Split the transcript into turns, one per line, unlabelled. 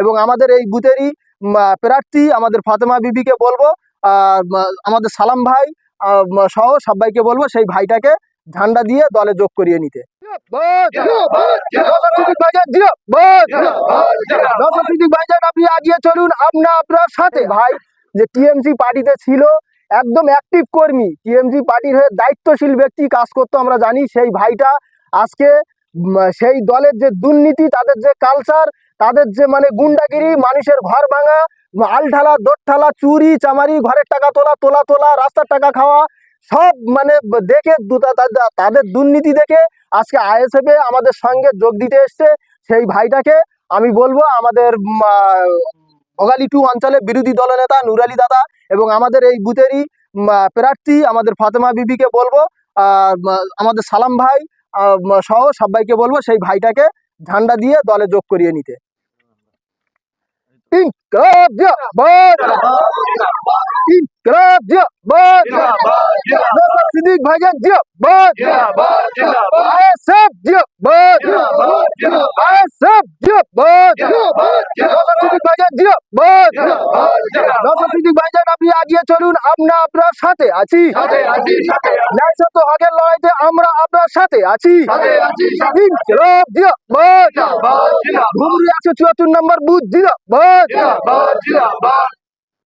এবং আমাদের এই বুথেরই প্রার্থী আমাদের ফাতেমা বিবিকে বলব আর আমাদের সালাম ভাই সহ সবাইকে বলব সেই ভাইটাকে ঝান্ডা দিয়ে দলে যোগ করিয়ে নিতে। আপনি আগিয়ে চলুন আপনা আপনার সাথে। ভাই যে টিএমসি পার্টিতে ছিল একদম অ্যাক্টিভ কর্মী টিএমসি পার্টির হয়ে দায়িত্বশীল ব্যক্তি কাজ করতো আমরা জানি সেই ভাইটা আজকে সেই দলের যে দুর্নীতি তাদের যে কালচার তাদের যে মানে গুন্ডাগিরি, মানুষের ঘর ভাঙা আলঢালা দোরঠালা চুরি, চামারি, ঘরের টাকা তোলা তোলা তোলা, রাস্তার টাকা খাওয়া, সব মানে দেখে তাদের দুর্নীতি দেখে আজকে আইএসএফ আমাদের সঙ্গে যোগ দিতে এসছে। সেই ভাইটাকে আমি বলব আমাদের ভোগালী টু অঞ্চলে বিরোধী দলনেতা নুরালি দাদা এবং আমাদের এই বুথেরই প্রার্থী আমাদের ফাতেমা বিবিকে বলব আমাদের সালাম ভাই সহ সবাইকে বলব সেই ভাইটাকে ঝান্ডা দিয়ে দলে যোগ করিয়ে নিতে। ইনকলাব জিন্দাবাদ! ইনকলাব জিন্দাবাদ! নওশাদ সিদ্দিক ভাইজান জিন্দাবাদ! আইএসএফ জিন্দাবাদ! আইএসএফ জিন্দাবাদ! নওশাদ সিদ্দিক ভাইজান জিন্দাবাদ! নওশাদ সিদ্দিক ভাইজান আপনি আগিয়ে চলুন আমরা আপনার সাথে আছি ন্যায় সত্য হকের লড়াইতে আমরা আপনার সাথে আছি ইনকলাব জিন্দাবাদ! ঘুমরি একশো চুয়াত্তর নম্বর বুথ জিন্দাবাদ।